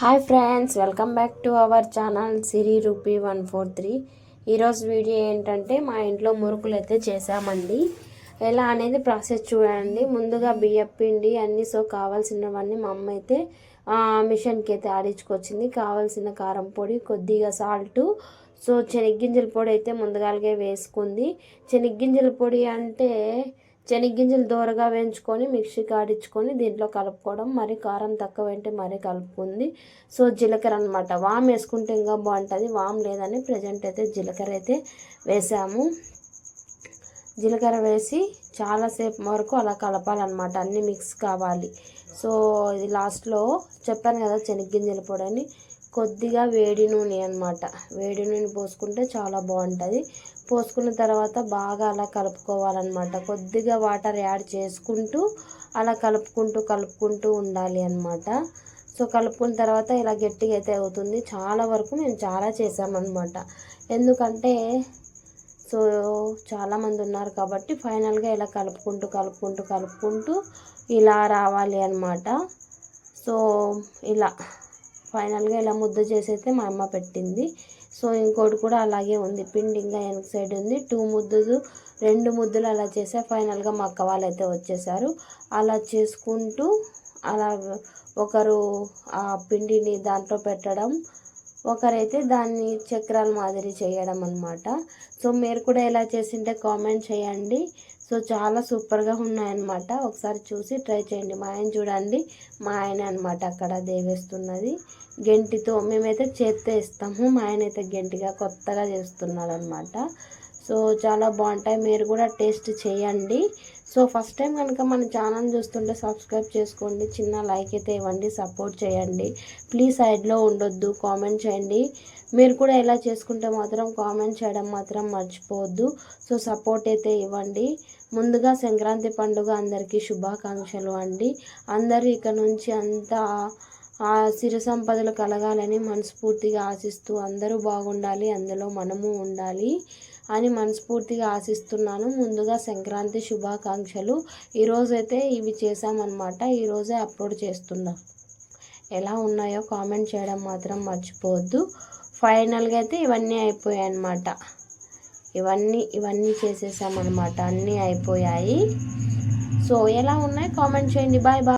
Hi friends welcome back to our channel Siri Roopi one four three ఈరోజు video ఏంటంటే మా ఇంట్లో మురుకులు అయితే చేసామండి ఎలా అనేది ప్రాసెస్ చూడండి. ముందుగా బియ్యం పిండి అన్ని సో కావాల్సినవన్నీ మా అమ్మ అయితే మిషన్కి అయితే ఆడించుకొచ్చింది. కావాల్సిన కారం పొడి కొద్దిగా సాల్టు సో శనగ్గింజల పొడి అయితే ముందుగాలకే వేసుకుంది. శనగ్గింజల పొడి అంటే శనగ్గింజలు దూరగా వేయించుకొని మిక్సీకి ఆడించుకొని దీంట్లో కలుపుకోవడం మరి కారం తక్కువ అంటే మరీ కలుపుకుంది. సో జీలకర్ర అనమాట వామ్ వేసుకుంటే ఇంకా బాగుంటుంది. వామ్ లేదని ప్రజెంట్ అయితే జీలకర్ర అయితే వేసాము. జీలకర్ర వేసి చాలాసేపు వరకు అలా కలపాలన్నమాట. అన్నీ మిక్స్ కావాలి. సో ఇది లాస్ట్లో చెప్పాను కదా శనగ్గింజల పొడని. కొద్దిగా వేడి నూనె అనమాట వేడి నూనె పోసుకుంటే చాలా బాగుంటుంది. పోసుకున్న తర్వాత బాగా అలా కలుపుకోవాలన్నమాట. కొద్దిగా వాటర్ యాడ్ చేసుకుంటూ అలా కలుపుకుంటూ కలుపుకుంటూ ఉండాలి అనమాట సో కలుపుకున్న తర్వాత ఇలా గట్టిగా అయితే అవుతుంది. చాలా వరకు మేము చాలా చేసామన్నమాట ఎందుకంటే సో చాలామంది ఉన్నారు కాబట్టి ఫైనల్గా ఇలా కలుపుకుంటూ కలుపుకుంటూ కలుపుకుంటూ ఇలా రావాలి అనమాట సో ఇలా ఫైనల్గా ఇలా ముద్ద చేసైతే అయితే మా అమ్మ పెట్టింది. సో ఇంకోటి కూడా అలాగే ఉంది. పిండి ఇంకా వెనక సైడ్ ఉంది. టూ ముద్దలు రెండు ముద్దలు అలా చేసా. ఫైనల్గా మా అక్క వాళ్ళు అయితే వచ్చేసారు. అలా చేసుకుంటూ అలా ఒకరు ఆ పిండిని దాంట్లో పెట్టడం ఒకరైతే దాన్ని చక్రాల మాదిరి చేయడం అనమాట సో మీరు కూడా ఎలా చేసింటే కామెంట్ చేయండి. సో చాలా సూపర్గా ఉన్నాయన్నమాట. ఒకసారి చూసి ట్రై చేయండి. మా ఆయన చూడండి. మా ఆయన అనమాట అక్కడ దేవేస్తున్నది. గెంటితో మేమైతే చేత్తో ఇస్తాము మా ఆయన అయితే గెంటిగా కొత్తగా చేస్తున్నాడు అనమాట సో చాలా బాగుంటాయి. మీరు కూడా టేస్ట్ చేయండి. సో ఫస్ట్ టైం కనుక మన ఛానల్ చూస్తుంటే సబ్స్క్రైబ్ చేసుకోండి. చిన్న లైక్ అయితే ఇవ్వండి సపోర్ట్ చేయండి. ప్లీజ్ సైడ్లో ఉండొద్దు కామెంట్ చేయండి. మీరు కూడా ఎలా చేసుకుంటే మాత్రం కామెంట్ చేయడం మాత్రం మర్చిపోవద్దు. సో సపోర్ట్ అయితే ఇవ్వండి. ముందుగా సంక్రాంతి పండుగ అందరికీ శుభాకాంక్షలు అండి. అందరూ ఇక నుంచి అంతా ఆ సిరి సంపదలు కలగాలని మనస్ఫూర్తిగా ఆశిస్తూ అందరూ బాగుండాలి అందులో మనము ఉండాలి. అని మనస్ఫూర్తిగా ఆశిస్తున్నాను. ముందుగా సంక్రాంతి శుభాకాంక్షలు. ఈరోజైతే ఇవి చేసామన్నమాట ఈరోజే అప్లోడ్ చేస్తున్నా. ఎలా ఉన్నాయో కామెంట్ చేయడం మాత్రం మర్చిపోవద్దు. ఫైనల్గా అయితే ఇవన్నీ అయిపోయాయి అన్నమాట ఇవన్నీ ఇవన్నీ చేసేసామన్నమాట. అన్నీ అయిపోయాయి. సో ఎలా ఉన్నాయి? కామెంట్ చేయండి. Bye bye.